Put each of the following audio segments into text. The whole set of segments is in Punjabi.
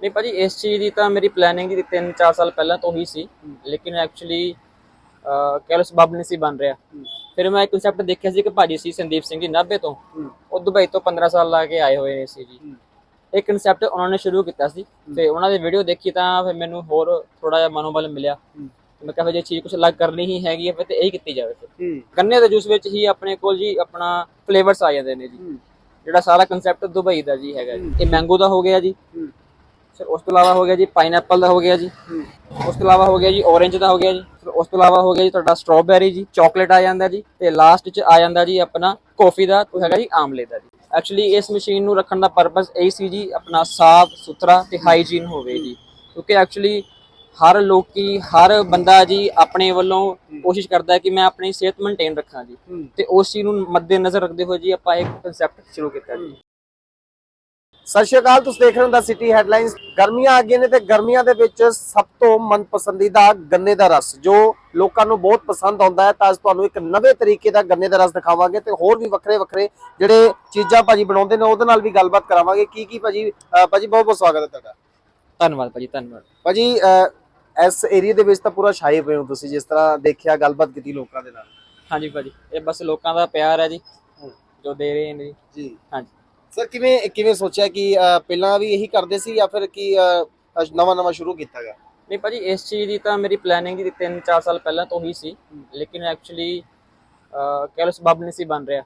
ਨਹੀਂ ਭਾਜੀ ਇਸ ਚੀਜ਼ ਦੀ ਤਾਂ ਮੇਰੀ ਪਲੈਨਿੰਗ ਦੀ 3-4 ਸਾਲ ਪਹਿਲਾਂ ਤੋਂ ਹੀ ਸੀ। ਲੇਕਿਨ ਐਕਚੁਅਲੀ ਕੈਲਸ ਬੱਬ ਨਹੀਂ ਸੀ ਬਣ ਰਿਹਾ। ਫਿਰ ਮੈਂ ਇੱਕ ਕਨਸੈਪਟ ਦੇਖਿਆ ਸੀ ਕਿ ਭਾਜੀ ਸੀ ਸੰਦੀਪ ਸਿੰਘ ਜੀ ਨਾਭੇ ਤੋਂ। ਉਹ ਦੁਬਈ ਤੋਂ 15 ਸਾਲ ਲਾ ਕੇ ਆਏ ਹੋਏ ਨੇ ਸੀ ਜੀ। ਇਹ ਕਨਸੈਪਟ ਉਹਨਾਂ ਨੇ ਸ਼ੁਰੂ ਕੀਤਾ ਸੀ। ਤੇ ਉਹਨਾਂ ਦੀ ਵੀਡੀਓ ਦੇਖੀ ਤਾਂ ਫਿਰ ਮੈਨੂੰ ਹੋਰ ਥੋੜਾ ਜਿਹਾ ਮਨੋਬਲ ਮਿਲਿਆ। ਮੈਂ ਕਿਹਾ ਜੇ ਚੀਜ਼ ਕੁਝ ਅਲੱਗ ਕਰਨੀ ਹੀ ਹੈਗੀ ਹੈ ਫਿਰ ਤੇ ਇਹੀ ਕੀਤੀ ਜਾਵੇ ਫਿਰ। ਗੰਨੇ ਦੇ ਜੂਸ ਵਿੱਚ ਹੀ ਆਪਣੇ ਕੋਲ ਜੀ ਆਪਣਾ ਫਲੇਵਰਸ ਆ ਜਾਂਦੇ ਨੇ ਜੀ। ਜਿਹੜਾ ਸਾਰਾ ਕਨਸੈਪਟ ਦੁਬਈ ਦਾ ਜੀ ਹੈਗਾ ਜੀ। ਇਹ ਮੈਂਗੋ ਦਾ ਹੋ ਗਿਆ ਜੀ। ਫਿਰ ਉਸ ਤੋਂ ਇਲਾਵਾ ਹੋ ਗਿਆ ਜੀ ਪਾਈਨਐਪਲ ਦਾ ਹੋ ਗਿਆ ਜੀ। ਉਸ ਤੋਂ ਇਲਾਵਾ ਹੋ ਗਿਆ ਜੀ orange ਦਾ ਹੋ ਗਿਆ ਜੀ। ਫਿਰ ਉਸ ਤੋਂ ਇਲਾਵਾ ਹੋ ਗਿਆ ਜੀ ਤੁਹਾਡਾ ਸਟ੍ਰਾਬੇਰੀ ਜੀ ਚਾਕਲੇਟ ਆ ਜਾਂਦਾ ਜੀ ਤੇ ਲਾਸਟ 'ਚ ਆ ਜਾਂਦਾ ਜੀ ਆਪਣਾ ਕਾਫੀ ਦਾ ਉਹ ਹੈਗਾ ਜੀ ਆਮਲੇ ਦਾ ਜੀ। ਐਕਚੁਅਲੀ ਇਸ ਮਸ਼ੀਨ ਨੂੰ ਰੱਖਣ ਦਾ ਪਰਪਸ ਇਹ ਸੀ ਜੀ ਆਪਣਾ ਸਾਫ਼ ਸੁਥਰਾ ਤੇ ਹਾਈਜੀਨ ਹੋਵੇ ਜੀ। ਕਿਉਂਕਿ ਐਕਚੁਅਲੀ ਹਰ ਲੋਕੀ ਹਰ ਬੰਦਾ ਜੀ ਆਪਣੇ ਵੱਲੋਂ ਕੋਸ਼ਿਸ਼ ਕਰਦਾ ਹੈ ਕਿ ਮੈਂ ਆਪਣੀ ਸਿਹਤ ਮੇਨਟੇਨ ਰੱਖਾਂ ਜੀ। ਤੇ ਉਸ ਚੀਜ਼ ਨੂੰ ਮੱਦੇ ਨਜ਼ਰ ਰੱਖਦੇ ਹੋਏ ਜੀ ਆਪਾਂ ਇੱਕ ਕਨਸੈਪਟ ਸ਼ੁਰੂ ਕੀਤਾ ਜੀ। ਸਤਿ ਸ਼੍ਰੀ ਅਕਾਲ ਤੁਸੀਂ ਦੇਖ ਰਹੇ ਹੋ ਦਾ ਸਿਟੀ ਹੈਡਲਾਈਨਸ ਗਰਮੀਆਂ ਆ ਗਈਆਂ ਨੇ ਤੇ ਗਰਮੀਆਂ ਦੇ ਵਿੱਚ ਸਭ ਤੋਂ ਮਨਪਸੰਦੀਦਾ ਗੰਨੇ ਦਾ ਰਸ ਜੋ ਲੋਕਾਂ ਨੂੰ ਬਹੁਤ ਪਸੰਦ ਆਉਂਦਾ ਹੈ। ਤਾਂ ਅੱਜ ਤੁਹਾਨੂੰ ਇੱਕ ਨਵੇਂ ਤਰੀਕੇ ਦਾ ਗੰਨੇ ਦਾ ਰਸ ਦਿਖਾਵਾਂਗੇ ਤੇ ਹੋਰ ਵੀ ਵੱਖਰੇ ਵੱਖਰੇ ਜਿਹੜੇ ਚੀਜ਼ਾਂ ਭਾਜੀ ਬਣਾਉਂਦੇ ਨੇ ਉਹਦੇ ਨਾਲ ਵੀ ਗੱਲਬਾਤ ਕਰਾਵਾਂਗੇ। ਕੀ ਕੀ ਭਾਜੀ ਭਾਜੀ ਬਹੁਤ ਬਹੁਤ ਸਵਾਗਤ ਹੈ ਤੁਹਾਡਾ। ਧੰਨਵਾਦ ਭਾਜੀ ਧੰਨਵਾਦ। ਭਾਜੀ ਇਸ ਏਰੀਆ ਦੇ ਵਿੱਚ ਤਾਂ ਪੂਰਾ ਛਾਏ ਪਏ ਹੋ ਤੁਸੀਂ ਜਿਸ ਤਰ੍ਹਾਂ ਦੇਖਿਆ ਗੱਲਬਾਤ ਕੀਤੀ ਲੋਕਾਂ ਦੇ ਨਾਲ। ਹਾਂਜੀ ਭਾਜੀ ਇਹ ਬਸ ਲੋਕਾਂ ਦਾ ਪਿਆਰ ਹੈ ਜੀ ਜੋ ਦੇ ਰਹੇ ਨੇ ਜੀ। ਹਾਂਜੀ। ਸਰ ਕਿਵੇਂ ਕਿਵੇਂ ਸੋਚਿਆ ਕਿ ਪਹਿਲਾਂ ਵੀ ਇਹੀ ਕਰਦੇ ਸੀ ਜਾਂ ਫਿਰ ਕੀ ਨਵਾਂ ਨਵਾਂ ਸ਼ੁਰੂ ਕੀਤਾ ਗਿਆ? ਨਹੀਂ ਭਾਜੀ ਇਸ ਚੀਜ਼ ਦੀ ਤਾਂ ਮੇਰੀ ਪਲੈਨਿੰਗ ਦੀ 3-4 ਸਾਲ ਪਹਿਲਾਂ ਤੋਂ ਹੀ ਸੀ। ਲੇਕਿਨ ਐਕਚੁਅਲੀ ਕੈਲਸ ਬੱਬ ਨਹੀਂ ਸੀ ਬਣ ਰਿਹਾ।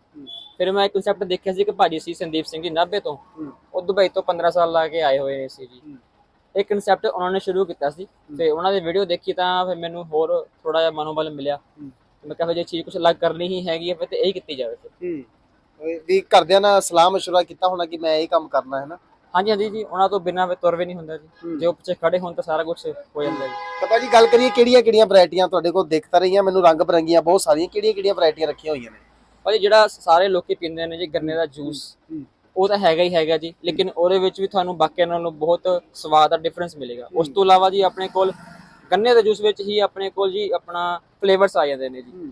ਫਿਰ ਮੈਂ ਇੱਕ ਕਨਸੈਪਟ ਦੇਖਿਆ ਸੀ ਕਿ ਭਾਜੀ ਸੀ ਸੰਦੀਪ ਸਿੰਘ ਜੀ ਨਾਭੇ ਤੋਂ। ਉਹ ਦੁਬਈ ਤੋਂ 15 ਸਾਲ ਲਾ ਕੇ ਆਏ ਹੋਏ ਨੇ ਸੀ ਜੀ। ਇਹ ਕਨਸੈਪਟ ਉਹਨਾਂ ਨੇ ਸ਼ੁਰੂ ਕੀਤਾ ਸੀ। ਤੇ ਉਹਨਾਂ ਦੀ ਵੀਡੀਓ ਦੇਖੀ ਤਾਂ ਫਿਰ ਮੈਨੂੰ ਹੋਰ ਥੋੜਾ ਜਿਹਾ ਮਨੋਬਲ ਮਿਲਿਆ। ਮੈਂ ਕਿਹਾ ਜੇ ਚੀਜ਼ ਕੁਝ ਅਲੱਗ ਕਰਨੀ ਹੀ ਹੈਗੀ ਹੈ ਫਿਰ ਤੇ ਇਹੀ ਕੀਤੀ ਜਾਵੇ ਫਿਰ। ਵੀ ਘਰਦਿਆਂ ਨਾਲ ਸਲਾਹ ਮਸ਼ਵਰਾ ਕੀਤਾ ਹੋਣਾ ਕਿ ਮੈਂ ਇਹ ਕੰਮ ਕਰਨਾ ਹੈ ਨਾ? ਹਾਂਜੀ ਹਾਂਜੀ ਜੀ ਉਹਨਾਂ ਤੋਂ ਬਿਨਾਂ ਵੀ ਤੁਰ ਵੀ ਨਹੀਂ ਹੁੰਦਾ ਜੀ। ਜੇ ਉਹ ਪਿੱਛੇ ਖੜੇ ਹੋਣ ਤਾਂ ਸਾਰਾ ਕੁਝ ਹੋ ਜਾਂਦਾ ਜੀ। ਤਾਂ ਭਾਜੀ ਗੱਲ ਕਰੀਏ ਕਿਹੜੀਆਂ ਕਿਹੜੀਆਂ ਵੈਰਾਈਟੀਆਂ ਤੁਹਾਡੇ ਕੋਲ ਦਿਖ ਤਾਂ ਰਹੀਆਂ? ਮੈਨੂੰ ਰੰਗ ਬਰੰਗੀਆਂ ਬਹੁਤ ਸਾਰੀਆਂ ਕਿਹੜੀਆਂ ਕਿਹੜੀਆਂ ਵੈਰਾਈਟੀਆਂ ਰੱਖੀਆਂ ਹੋਈਆਂ ਨੇ? ਭਾਜੀ ਜਿਹੜਾ ਸਾਰੇ ਲੋਕੀ ਪੀਂਦੇ ਨੇ ਜੀ ਗੰਨੇ ਦਾ ਜੂਸ ਉਹ ਤਾਂ ਹੈਗਾ ਹੀ ਹੈਗਾ ਜੀ। ਲੇਕਿਨ ਉਹਦੇ ਵਿੱਚ ਵੀ ਤੁਹਾਨੂੰ ਬਾਕੀਆਂ ਨਾਲੋਂ ਬਹੁਤ ਸਵਾਦ ਦਾ ਡਿਫਰੈਂਸ ਮਿਲੇਗਾ। ਉਸ ਤੋਂ ਇਲਾਵਾ ਜੀ ਆਪਣੇ ਕੋਲ ਗੰਨੇ ਦੇ ਜੂਸ ਵਿੱਚ ਹੀ ਆਪਣੇ ਕੋਲ ਜੀ ਆਪਣਾ ਫਲੇਵਰਸ ਆ ਜਾਂਦੇ ਨੇ ਜੀ।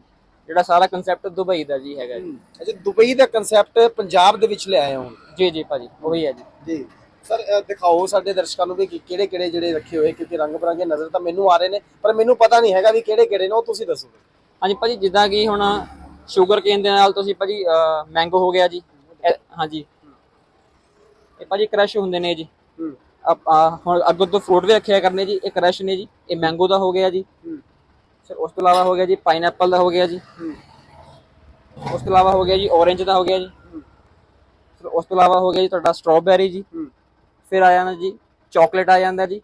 ਜਿਹੜਾ ਸਾਰਾ ਕਨਸੈਪਟ ਦੁਬਈ ਦਾ ਜੀ ਹੈਗਾ ਜੀ। ਅੱਛਾ ਦੁਬਈ ਦਾ ਕਨਸੈਪਟ ਪੰਜਾਬ ਦੇ ਵਿੱਚ ਲਿਆਏ ਹੋ ਜੀ ਜੀ ਭਾਜੀ ਉਹੀ ਹੈ ਜੀ। ਜੀ। ਸਰ ਦਿਖਾਓ ਸਾਡੇ ਦਰਸ਼ਕਾਂ ਨੂੰ ਵੀ ਕਿਹੜੇ ਕਿਹੜੇ ਜਿਹੜੇ ਰੱਖੇ ਹੋਏ ਕਿਉਂਕਿ ਰੰਗ ਬਰੰਗੇ ਨਜ਼ਰ ਤਾਂ ਮੈਨੂੰ ਆ ਰਹੇ ਨੇ ਪਰ ਮੈਨੂੰ ਪਤਾ ਨਹੀਂ ਹੈਗਾ ਵੀ ਕਿਹੜੇ ਕਿਹੜੇ ਨੇ ਉਹ ਤੁਸੀਂ ਦੱਸੋ। ਹਾਂਜੀ ਭਾਜੀ ਜਿੱਦਾਂ ਕਿ ਹੁਣ ਸ਼ੂਗਰ ਕੇਨ ਦੇ ਨਾਲ ਤੁਸੀਂ ਭਾਜੀ ਮੈਂਗੋ ਹੋ ਗਿਆ ਜੀ। ਹਾਂਜੀ। ਇਹ ਭਾਜੀ ਕ੍ਰਸ਼ ਹੁੰਦੇ ਨੇ ਜੀ। ਹੁਣ ਅੱਗੋਂ ਤੋਂ ਫਰੂਟ ਵੀ ਰੱਖਿਆ ਕਰਨੇ ਜੀ ਇਹ ਕ੍ਰਸ਼ ਨੇ ਜੀ। ਇਹ ਮੈਂਗੋ ਦਾ ਹੋ ਗਿਆ ਜੀ। ਫਿਰ ਉਸ ਤੋਂ ਇਲਾਵਾ ਹੋ ਗਿਆ ਜੀ ਪਾਈਨਐਪਲ ਦਾ ਹੋ ਗਿਆ ਜੀ। ਉਸ ਤੋਂ ਇਲਾਵਾ ਹੋ ਗਿਆ ਜੀ orange ਦਾ ਹੋ ਗਿਆ ਜੀ। ਫਿਰ ਉਸ ਤੋਂ ਇਲਾਵਾ ਹੋ ਗਿਆ ਜੀ ਤੁਹਾਡਾ ਸਟ੍ਰਾਬੇਰੀ ਜੀ। ਫਿਰ ਆ ਜਾਂਦਾ ਜੀ ਚਾਕਲੇਟ ਆ ਜਾਂਦਾ ਜੀ।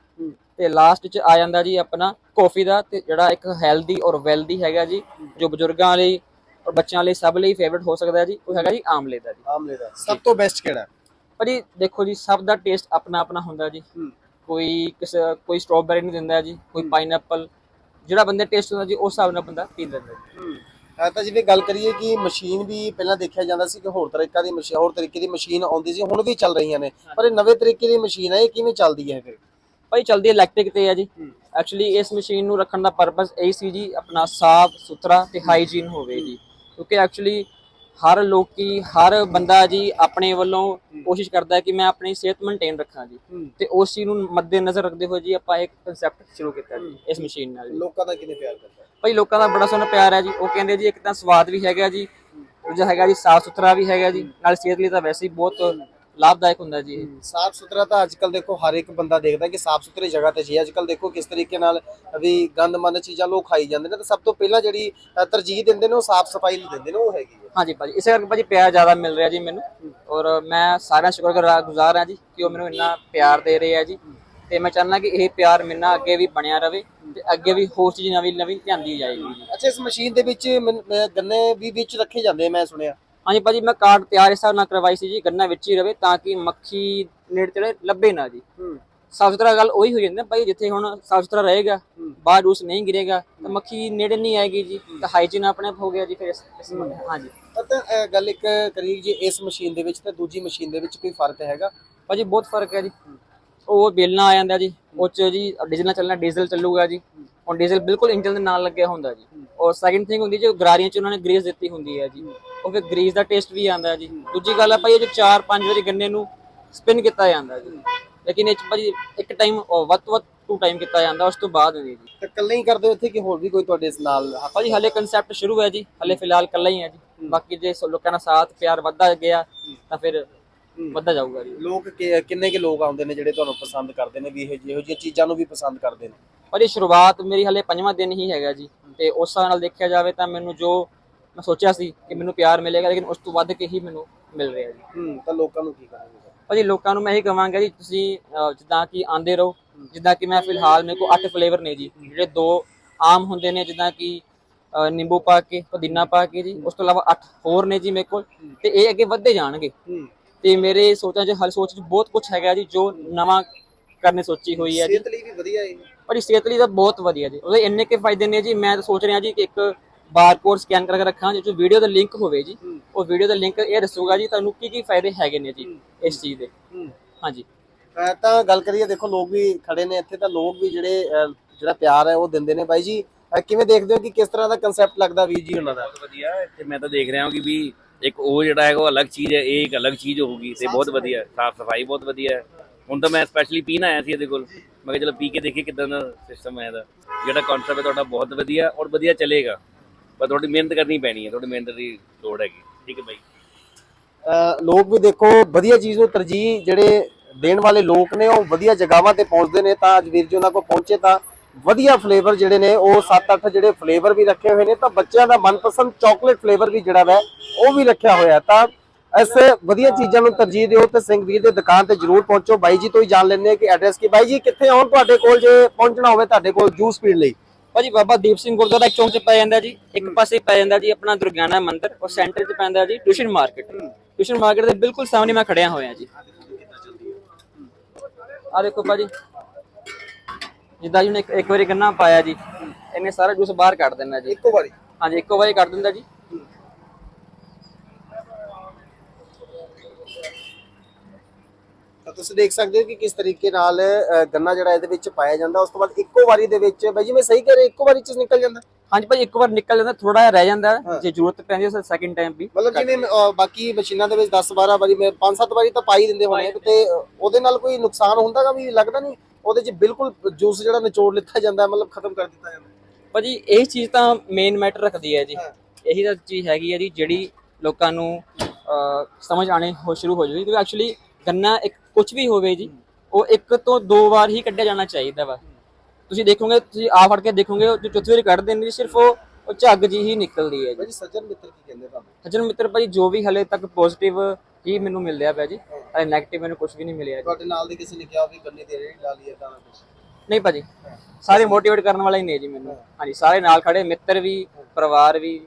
ਤੇ ਲਾਸਟ 'ਚ ਆ ਜਾਂਦਾ ਜੀ ਆਪਣਾ ਕਾਫੀ ਦਾ ਤੇ ਜਿਹੜਾ ਇੱਕ ਹੈਲਦੀ ਔਰ ਵੈਲਦੀ ਹੈਗਾ ਜੀ ਜੋ ਬਜ਼ੁਰਗਾਂ ਲਈ ਔਰ ਬੱਚਿਆਂ ਲਈ ਸਭ ਲਈ ਫੇਵਰਿਟ ਹੋ ਸਕਦਾ ਹੈ ਜੀ ਉਹ ਹੈਗਾ ਜੀ ਆਮਲੇ ਦਾ ਜੀ। ਆਮਲੇ ਦਾ। ਸਭ ਤੋਂ ਬੈਸਟ ਕਿਹੜਾ? ਪਰ ਜੀ ਦੇਖੋ ਜੀ ਸਭ ਦਾ ਟੇਸਟ ਆਪਣਾ ਆਪਣਾ ਹੁੰਦਾ ਜੀ। ਕੋਈ ਕਿਸੇ ਕੋਈ ਸਟ੍ਰਾਬੇਰੀ ਨਹੀਂ ਦਿੰਦਾ ਜੀ ਕੋਈ ਪਾਈਨਐਪਲ ਜਿਹੜਾ ਬੰਦੇ ਟੇਸਟ ਹੁੰਦਾ ਜੀ ਉਸ ਹਿਸਾਬ ਨਾਲ ਬੰਦਾ ਪੀ ਲੈਂਦਾ ਜੀ। ਹਾਂ। ਤਾਂ ਜਿਵੇਂ ਗੱਲ ਕਰੀਏ ਕਿ ਮਸ਼ੀਨ ਵੀ ਪਹਿਲਾਂ ਦੇਖਿਆ ਜਾਂਦਾ ਸੀ ਕਿ ਹੋਰ ਤਰੀਕਾ ਦੀ ਮਸ਼ੀਨ ਹੋਰ ਤਰੀਕੇ ਦੀ ਮਸ਼ੀਨ ਆਉਂਦੀ ਸੀ ਹੁਣ ਵੀ ਚੱਲ ਰਹੀਆਂ ਨੇ। ਪਰ ਇਹ ਨਵੇਂ ਤਰੀਕੇ ਦੀ ਮਸ਼ੀਨ ਹੈ ਇਹ ਕਿਵੇਂ ਚੱਲਦੀ ਹੈ ਫਿਰ? ਭਾਈ ਚਲਦੀ ਇਲੈਕਟ੍ਰਿਕ ਤੇ ਆ ਜੀ। ਐਕਚੁਅਲੀ ਇਸ ਮਸ਼ੀਨ ਨੂੰ ਰੱਖਣ ਦਾ ਪਰਪਸ ਇਹ ਸੀ ਜੀ ਆਪਣਾ ਸਾਫ਼ ਸੁਥਰਾ ਤੇ ਹਾਈਜੀਨ ਹੋਵੇ ਜੀ। ਕਿਉਂਕਿ ਐਕਚੁਅਲੀ ਹਰ ਲੋਕੀ ਹਰ ਬੰਦਾ ਜੀ ਆਪਣੇ ਵੱਲੋਂ ਕੋਸ਼ਿਸ਼ ਕਰਦਾ ਹੈ ਕਿ ਮੈਂ ਆਪਣੀ ਸਿਹਤ ਮੇਨਟੇਨ ਰੱਖਾਂ ਜੀ। ਤੇ ਉਸ ਚੀਜ਼ ਨੂੰ ਮੱਦੇ ਨਜ਼ਰ ਰੱਖਦੇ ਹੋਏ ਜੀ ਆਪਾਂ ਇੱਕ ਕਨਸੈਪਟ ਸ਼ੁਰੂ ਕੀਤਾ ਜੀ ਇਸ ਮਸ਼ੀਨ ਨਾਲ ਲੋਕਾਂ ਦਾ ਕਿਵੇਂ ਪਿਆਰ ਕਰਦਾ ਭਾਈ ਲੋਕਾਂ ਦਾ ਬੜਾ ਸੋਹਣਾ ਪਿਆਰ ਹੈ ਜੀ। ਉਹ ਕਹਿੰਦੇ ਜੀ ਇੱਕ ਤਾਂ ਸਵਾਦ ਵੀ ਹੈਗਾ ਜੀ ਦੂਜਾ ਹੈਗਾ ਜੀ ਸਾਫ਼ ਸੁਥਰਾ ਵੀ ਹੈਗਾ ਜੀ ਨਾਲ ਸਿਹਤ ਲਈ ਤਾਂ ਵੈਸੇ ਹੀ ਬਹੁਤ ਲਾਭਦਾਇਕ ਹੁੰਦਾ ਜੀ ਸਾਫ਼ ਸੁਥਰਾ ਤਾਂ ਅੱਜ ਕੱਲ ਦੇਖੋ ਹਰ ਇੱਕ ਬੰਦਾ ਦੇਖਦਾ ਕਿ ਸਾਫ਼ ਸੁਥਰੀ ਜਗ੍ਹਾ ਤੇ ਜੀ। ਅੱਜ ਕੱਲ ਦੇਖੋ ਕਿਸ ਤਰੀਕੇ ਨਾਲ ਵੀ ਗੰਦਮੰਦ ਚੀਜ਼ਾਂ ਲੋਕ ਖਾਈ ਜਾਂਦੇ ਨੇ ਤਾਂ ਸਭ ਤੋਂ ਪਹਿਲਾਂ ਜਿਹੜੀ ਤਰਜੀਹ ਦਿੰਦੇ ਨੇ ਉਹ ਸਾਫ਼ ਸਫ਼ਾਈ ਨੂੰ ਦਿੰਦੇ ਨੇ ਉਹ ਹੈਗੀ ਹੈ। ਹਾਂਜੀ ਭਾਜੀ ਇਸੇ ਕਰਕੇ ਭਾਜੀ ਪਿਆਰ ਜ਼ਿਆਦਾ ਮਿਲ ਰਿਹਾ ਜੀ ਮੈਨੂੰ। ਔਰ ਮੈਂ ਸਾਰਿਆਂ ਸ਼ੁਕਰਗੁਜ਼ਾਰ ਗੁਜ਼ਾਰ ਹਾਂ ਜੀ ਕਿ ਉਹ ਮੈਨੂੰ ਇੰਨਾ ਪਿਆਰ ਦੇ ਰਹੇ ਆ ਜੀ। ਤੇ ਮੈਂ ਚਾਹੁੰਦਾ ਕਿ ਇਹ ਪਿਆਰ ਨਾਲ ਅੱਗੇ ਵੀ ਬਣਿਆ ਰਵੇ ਤੇ ਅੱਗੇ ਵੀ ਹੋਰ ਚੀਜ਼ ਨਵੀਂ ਨਵੀਂ ਲਿਆਂਦੀ ਜਾਏਗੀ। ਅੱਛਾ ਇਸ ਮਸ਼ੀਨ ਦੇ ਵਿੱਚ ਗੰਨੇ ਵੀ ਵਿੱਚ ਰੱਖੇ ਜਾਂਦੇ ਮੈਂ ਸੁਣਿਆ। ਹਾਂਜੀ ਭਾਜੀ ਮੈਂ ਕਾਰਡ ਤਿਆਰ ਇਸ ਹਿਸਾਬ ਨਾਲ ਕਰਵਾਈ ਸੀ ਜੀ ਗੰਨਾ ਵਿੱਚ ਹੀ ਰਵੇ ਤਾਂ ਕਿ ਮੱਖੀ ਨੇੜੇ ਤੇੜੇ ਲੱਭੇ ਨਾ ਜੀ। ਸਾਫ਼ ਸੁਥਰਾ ਗੱਲ ਉਹੀ ਹੋ ਜਾਂਦੀ ਨਾ ਭਾਈ ਜਿੱਥੇ ਹੁਣ ਸਾਫ਼ ਸੁਥਰਾ ਰਹੇਗਾ ਬਾਹਰ ਉਸ ਨਹੀਂ ਗਿਰੇਗਾ ਤਾਂ ਮੱਖੀ ਨੇੜੇ ਨਹੀਂ ਆਏਗੀ ਜੀ ਤਾਂ ਹਾਈਜੀਨ ਆਪਣੇ ਆਪ ਹੋ ਗਿਆ ਜੀ ਫਿਰ ਇਸ ਹਾਂਜੀ। ਤਾਂ ਗੱਲ ਇੱਕ ਕਰੀਏ ਜੀ ਇਸ ਮਸ਼ੀਨ ਦੇ ਵਿੱਚ ਤੇ ਦੂਜੀ ਮਸ਼ੀਨ ਦੇ ਵਿੱਚ ਕੋਈ ਫ਼ਰਕ ਹੈਗਾ? ਭਾਜੀ ਬਹੁਤ ਫ਼ਰਕ ਹੈ ਜੀ। ਉਹ ਬੇਲਣਾ ਆ ਜਾਂਦਾ ਜੀ ਉਹ ਚ ਜੀ ਡੀਜ਼ਲ ਨਾਲ ਚੱਲਣਾ ਡੀਜ਼ਲ ਚੱਲੂਗਾ ਜੀ। ਹੁਣ ਡੀਜ਼ਲ ਬਿਲਕੁਲ ਇੰਜਨ ਦੇ ਨਾਲ ਲੱਗਿਆ ਹੁੰਦਾ ਜੀ। ਔਰ ਸੈਕਿੰਡ ਥਿੰਗ ਹੁੰਦੀ ਜੋ ਗਰਾਰੀਆਂ ਚ ਉਹਨਾਂ ਨੇ ਗਰੀਸ ਦਿੱਤੀ ਹੁੰਦੀ ਹੈ ਜੀ। ਉਹ ਫਿਰ ਗਰੀਸ ਦਾ ਟੇਸਟ ਵੀ ਆਉਂਦਾ ਜੀ। ਦੂਜੀ ਗੱਲ ਹੈ ਭਾਈ ਇਹ ਜੋ 4-5 ਵਾਰੀ ਗੰਨੇ ਨੂੰ ਸਪਿਨ ਕੀਤਾ ਜਾਂਦਾ ਜੀ। ਲੇਕਿਨ ਇਹ 'ਚ ਭਾਜੀ ਇੱਕ ਟਾਈਮ ਵੱਧ ਤੋਂ ਵੱਧ ਟੂ ਟਾਈਮ ਕੀਤਾ ਜਾਂਦਾ ਉਸ ਤੋਂ ਬਾਅਦ ਨਹੀਂ ਜੀ। ਤੇ ਇਕੱਲੇ ਹੀ ਕਰਦੇ ਹੋ ਇੱਥੇ ਕਿ ਹੋਰ ਵੀ ਕੋਈ ਤੁਹਾਡੇ ਨਾਲ ਭਾਜੀ ਹਲੇ ਕਨਸੈਪਟ ਸ਼ੁਰੂ ਹੈ ਜੀ। ਹਲੇ ਫਿਲਹਾਲ ਕੱਲਾ ਹੀ ਹੈ ਜੀ। ਬਾਕੀ ਜੇ ਲੋਕਾਂ ਦਾ ਸਾਥ ਪਿਆਰ ਵੱਧਦਾ ਗਿਆ ਤਾਂ ਫਿਰ ਵੱਧਦਾ ਜਾਊਗਾ ਜੀ। ਲੋਕ ਕਿ- ਕਿੰਨੇ ਕੇ ਲੋਕ ਆਉਂਦੇ ਨੇ ਜਿਹੜੇ ਤੁਹਾਨੂੰ ਪਸੰਦ ਕਰਦੇ ਨੇ ਵੀ ਇਹੋ ਜਿਹੀ ਇਹੋ ਜਿਹੀਆਂ ਚੀਜ਼ਾਂ ਨੂੰ ਵੀ ਪਸੰਦ ਕਰਦੇ ਨੇ? ਭਾਜੀ ਸ਼ੁਰੂਆਤ ਮੇਰੀ ਹਲੇ ਪੰਜਵਾਂ ਦਿਨ ਹੀ ਹੈਗਾ ਜੀ ਤੇ ਉਸ ਹਿਸਾਬ ਨਾਲ ਦੇਖਿਆ ਜਾਵੇ ਤਾਂ ਮੈਨੂੰ ਜੋ ਮੈਂ ਸੋਚਿਆ ਸੀ ਕਿ ਮੈਨੂੰ ਪਿਆਰ ਮਿਲੇਗਾ ਲੇਕਿਨ ਉਸ ਤੋਂ ਵੱਧ ਕੇ ਹੀ ਮੈਨੂੰ ਮਿਲ ਰਿਹਾ ਜੀ। ਹੂੰ ਤਾਂ ਲੋਕਾਂ ਨੂੰ ਕੀ ਕਰਨਗੇ ਭਾਜੀ ਲੋਕਾਂ ਨੂੰ ਮੈਂ ਇਹੀ ਕਹਾਂਗਾ ਜੀ ਤੁਸੀਂ ਅਹ, ਜਿੱਦਾਂ ਕਿ ਆਂਦੇ ਰਹੋ ਜਿੱਦਾਂ ਕਿ ਮੈਂ ਫਿਲਹਾਲ ਮੇਰੇ ਕੋਲ 8 ਫਲੇਵਰ ਨੇ ਜੀ ਜਿਹੜੇ ਦੋ ਆਮ ਹੁੰਦੇ ਨੇ ਜਿੱਦਾਂ ਕਿ ਅਹ, ਨਿੰਬੂ ਪਾ ਕੇ ਪੁਦੀਨਾ ਪਾ ਕੇ ਜੀ ਉਸ ਤੋਂ ਇਲਾਵਾ 8 ਹੋਰ ਨੇ ਜੀ ਮੇਰੇ ਕੋਲ ਤੇ ਇਹ ਅੱਗੇ ਵੱਧਦੇ ਜਾਣਗੇ। ਹੂੰ। ਤੇ ਮੇਰੇ ਸੋਚਾਂ 'ਚ ਹਰ ਸੋਚ 'ਚ ਬਹੁਤ ਕੁਝ ਹੈਗਾ ਜੀ ਜੋ ਨਵਾਂ ਕਰਨੇ ਸੋਚੀ ਹੋਈ ਹੈ ਜੀ। ਸਿਹਤ ਲਈ ਵੀ ਵਧੀਆ ਹੈ। ਪਰ ਇਸ ਸਿਹਤ ਲਈ ਤਾਂ ਬਹੁਤ ਵਧੀਆ ਜੀ। ਉਹਦੇ ਇੰਨੇ ਕੇ ਫਾਇਦੇ ਨੇ ਜੀ ਮੈਂ ਤਾਂ ਸੋਚ ਰਿਹਾ ਜੀ ਕਿ ਇੱਕ ਬਾਰਕੋਡ ਸਕੈਨ ਕਰਕੇ ਰੱਖਾਂ ਜਿਸ ਵਿੱਚ ਵੀਡੀਓ ਦਾ ਲਿੰਕ ਹੋਵੇ ਜੀ। ਉਹ ਵੀਡੀਓ ਦਾ ਲਿੰਕ ਇਹ ਦੱਸੂਗਾ ਜੀ ਤੁਹਾਨੂੰ ਕੀ ਕੀ ਫਾਇਦੇ ਹੈਗੇ ਨੇ ਜੀ ਇਸ ਚੀਜ਼ ਦੇ। ਹੂੰ। ਹਾਂਜੀ। ਤਾਂ ਗੱਲ ਕਰੀਏ ਦੇਖੋ ਲੋਕ ਵੀ ਖੜੇ ਨੇ ਇੱਥੇ ਤਾਂ ਲੋਕ ਵੀ ਜਿਹੜੇ ਜਿਹੜਾ ਪਿਆਰ ਹੈ ਉਹ ਦਿੰਦੇ ਨੇ। ਬਾਈ ਜੀ ਕਿਵੇਂ ਦੇਖਦੇ ਹੋ ਕਿ ਕਿਸ ਤਰ੍ਹਾਂ ਦਾ ਕਨਸੈਪਟ ਲੱਗਦਾ ਵੀਰ ਜੀ ਉਹਨਾਂ ਦਾ? ਬਹੁਤ ਵਧੀਆ। ਇੱਥੇ ਮੈਂ ਤਾਂ ਦੇਖ ਰਿਹਾ ਹਾਂ ਕਿ ਵੀ ਇੱਕ ਉਹ ਜਿਹੜਾ ਹੈਗਾ, ਉਹ ਅਲੱਗ ਚੀਜ਼ ਹੈ, ਇਹ ਇੱਕ ਅਲੱਗ ਚੀਜ਼ ਹੋਊਗੀ ਤੇ ਬਹੁਤ ਵਧੀਆ, ਸਾਫ਼ ਸਫ਼ਾਈ ਬਹੁਤ ਵਧੀਆ ਹੈ। ਹੁਣ ਤਾਂ ਮੈਂ ਸਪੈਸ਼ਲੀ ਪੀਣ ਆਇਆ ਸੀ ਇਹਦੇ ਕੋਲ। ਮੈਂ ਕਿਹਾ ਚਲੋ ਪੀ ਕੇ ਦੇਖੀਏ ਕਿਦਾਂ ਦਾ ਸਿਸਟਮ ਹੈ ਇਹਦਾ। ਜਿਹੜਾ ਕਨਸੈਪਟ ਹੈ ਤੁਹਾਡਾ ਬਹੁਤ ਵਧੀਆ ਔਰ ਵਧੀਆ ਚੱਲੇਗਾ। ਪਰ ਤੁਹਾਡੀ ਮਿਹਨਤ ਕਰਨੀ ਪੈਣੀ ਹੈ, ਤੁਹਾਡੀ ਮਿਹਨਤ ਦੀ ਲੋੜ ਹੈਗੀ। ਠੀਕ ਹੈ ਬਾਈ। ਲੋਕ ਵੀ ਦੇਖੋ, ਵਧੀਆ ਚੀਜ਼ ਨੂੰ ਤਰਜੀਹ ਜਿਹੜੇ ਦੇਣ ਵਾਲੇ ਲੋਕ ਨੇ, ਉਹ ਵਧੀਆ ਜਗ੍ਹਾਵਾਂ ਤੇ ਪਹੁੰਚਦੇ ਨੇ ਤਾਂ ਅੱਜ ਵੀਰ ਜੀ ਉਹਨਾਂ ਕੋਲ ਪਹੁੰਚੇ ਤਾਂ ਵਧੀਆ ਫਲੇਵਰ ਜਿਹੜੇ ਨੇ ਉਹ 7-8 ਜਿਹੜੇ ਫਲੇਵਰ ਵੀ ਰੱਖੇ ਹੋਏ ਨੇ ਤਾਂ ਬੱਚਿਆਂ ਦਾ ਮਨਪਸੰਦ ਚਾਕਲੇਟ ਫਲੇਵਰ ਵੀ ਜਿਹੜਾ ਵੈ ਉਹ ਵੀ ਰੱਖਿਆ ਹੋਇਆ ਤਾਂ ਇਸ ਵਧੀਆ ਚੀਜ਼ਾਂ ਨੂੰ ਤਰਜੀਹ ਦਿਓ ਤੇ ਸਿੰਘ ਵੀਰ ਦੇ ਦੁਕਾਨ ਤੇ ਜਰੂਰ ਪਹੁੰਚੋ। ਬਾਈ ਜੀ ਤੋਂ ਹੀ ਜਾਣ ਹਾਂ ਕਿ ਐਡਰੈਸ ਕੀ। ਬਾਈ ਜੀ ਕਿੱਥੇ ਆਉਣ ਤੁਹਾਡੇ ਕੋਲ ਜੇ ਪਹੁੰਚਣਾ ਹੋਵੇ ਤੁਹਾਡੇ ਕੋਲ ਜੂਸ ਪੀਣ ਲਈ? ਭਾਜੀ ਬਾਬਾ ਦੀਪ ਸਿੰਘ ਗੁਰਦੁਆਰਾ ਇੱਕ ਚੌਂਕ 'ਚ ਪੈ ਜਾਂਦਾ ਜੀ। ਇੱਕ ਪਾਸੇ ਪੈ ਜਾਂਦਾ ਜੀ ਆਪਣਾ ਦੁਰਗਿਆਨਾ ਮੰਦਿਰ ਔਰ ਸੈਂਟਰ 'ਚ ਪੈਂਦਾ ਜੀ ਟਿਊਸ਼ਨ ਮਾਰਕੀਟ ਟਿਊਸ਼ਨ ਮਾਰਕੀਟ ਦੇ ਬਿਲਕੁਲ ਸਾਹਮਣੇ ਮੈਂ ਖੜਿਆ ਹੋਇਆ ਜੀ। ਆ ਦੇਖੋ ਭਾਜੀ ਜਿੱਦਾਂ ਜੀ ਉਹਨੇ ਇੱਕ ਇੱਕ ਵਾਰੀ ਗੰਨਾ ਪਾਇਆ ਜੀ ਇਹਨੇ ਸਾਰਾ ਜੂਸ ਬਾਹਰ ਕੱਢ ਦੇਣਾ ਜੀ। ਇੱਕੋ ਵਾਰੀ? ਹਾਂਜੀ ਇੱਕੋ ਵਾਰੀ ਕੱਢ ਦਿੰਦਾ ਜੀ। ਤਾਂ ਤੁਸੀਂ ਦੇਖ ਸਕਦੇ ਹੋ ਕਿ ਕਿਸ ਤਰੀਕੇ ਨਾਲ ਗੰਨਾ ਜਿਹੜਾ ਇਹਦੇ ਵਿੱਚ ਪਾਇਆ ਜਾਂਦਾ ਉਸ ਤੋਂ ਬਾਅਦ ਇੱਕੋ ਵਾਰੀ ਦੇ ਵਿੱਚ ਬਾਈ ਜੀ ਮੈਂ ਸਹੀ ਕਹਿ ਰਿਹਾ ਇੱਕੋ ਵਾਰੀ ਚ ਨਿਕਲ ਜਾਂਦਾ? ਹਾਂਜੀ ਭਾਜੀ ਇੱਕ ਵਾਰ ਨਿਕਲ ਜਾਂਦਾ ਥੋੜਾ ਜਿਹਾ ਰਹਿ ਜਾਂਦਾ ਹੈ। ਜੇ ਜ਼ਰੂਰਤ ਪੈਂਦੀ ਹੈ ਸੈਕਿੰਡ ਟਾਈਮ ਵੀ ਮਤਲਬ ਜਿਵੇਂ ਬਾਕੀ ਮਸ਼ੀਨਾਂ ਦੇ ਵਿੱਚ 10 12 ਵਾਰੀ ਮੈਂ 5-7 ਵਾਰੀ ਤਾਂ ਪਾਈ ਦਿੰਦੇ ਹੋਣੇ ਤੇ ਉਹਦੇ ਨਾਲ ਕੋਈ ਨੁਕਸਾਨ ਹੁੰਦਾਗਾ ਵੀ ਲੱਗਦਾ ਨਹੀਂ? ਉਹਦੇ 'ਚ ਬਿਲਕੁਲ ਜੂਸ ਜਿਹੜਾ ਨਿਚੋੜ ਲਿੱਤਾ ਜਾਂਦਾ ਮਤਲਬ ਖਤਮ ਕਰ ਦਿੱਤਾ ਜਾਂਦਾ। ਭਾਜੀ ਇਹ ਚੀਜ਼ ਤਾਂ ਮੇਨ ਮੈਟਰ ਰੱਖਦੀ ਹੈ ਜੀ। ਇਹੀ ਤਾਂ ਚੀਜ਼ ਹੈਗੀ ਹੈ ਜੀ ਜਿਹੜੀ ਲੋਕਾਂ ਨੂੰ ਸਮਝ ਆਣੇ ਹੋ ਸ਼ੁਰੂ ਹੋ ਜਾਊਗੀ। ਕਿਉਂਕਿ ਐਕਚੁਅਲੀ ਗੰਨਾ ਇੱਕ ਕੁਝ ਵੀ ਹੋਵੇ ਜੀ ਉਹ ਇੱਕ ਤੋਂ ਦੋ ਵਾਰ ਹੀ ਕੱਢਿਆ ਜਾਣਾ ਚਾਹੀਦਾ ਵਾ। ਤੁਸੀਂ ਦੇਖੋਗੇ ਤੁਸੀਂ ਆ ਫੜ ਕੇ ਦੇਖੋਗੇ ਜੋ ਚੌਥੀ ਵਾਰੀ ਕੱਢਦੇ ਨੇ ਸਿਰਫ ਉਹ ਉਹ ਝੱਗ ਜੀ ਹੀ ਨਿਕਲਦੀ ਹੈ ਜੀ। ਸੱਜਣ ਮਿੱਤਰ ਕੀ ਕਹਿੰਦੇ ਤੁਹਾਨੂੰ? ਸੱਜਣ ਮਿੱਤਰ ਭਾਜੀ ਜੋ ਵੀ ਹਲੇ ਤੱਕ ਪੋਜ਼ਿਟਿਵ ਹੀ ਮੈਨੂੰ ਮਿਲ ਰਿਹਾ ਪਿਆ ਜੀ। ਹਲੇ 네ਗੇਟਿਵ ਮੈਨੂੰ ਕੁਝ ਵੀ ਨਹੀਂ ਮਿਲਿਆ ਜੀ। ਤੁਹਾਡੇ ਨਾਲ ਦੇ ਕਿਸੇ ਨੇ ਕਿਹਾ ਵੀ ਗੰਨੇ ਦੀ ਲਾ ਲਈ ਏਦਾਂ ਨਾ ਕੁਛ? ਨਹੀਂ ਭਾਜੀ ਸਾਰੇ ਮੋਟੀਵੇਟ ਕਰਨ ਵਾਲੇ ਹੀ ਨੇ ਜੀ ਮੈਨੂੰ। ਹਾਂਜੀ ਸਾਰੇ ਨਾਲ ਖੜੇ ਮਿੱਤਰ ਵੀ ਪਰਿਵਾਰ ਵੀ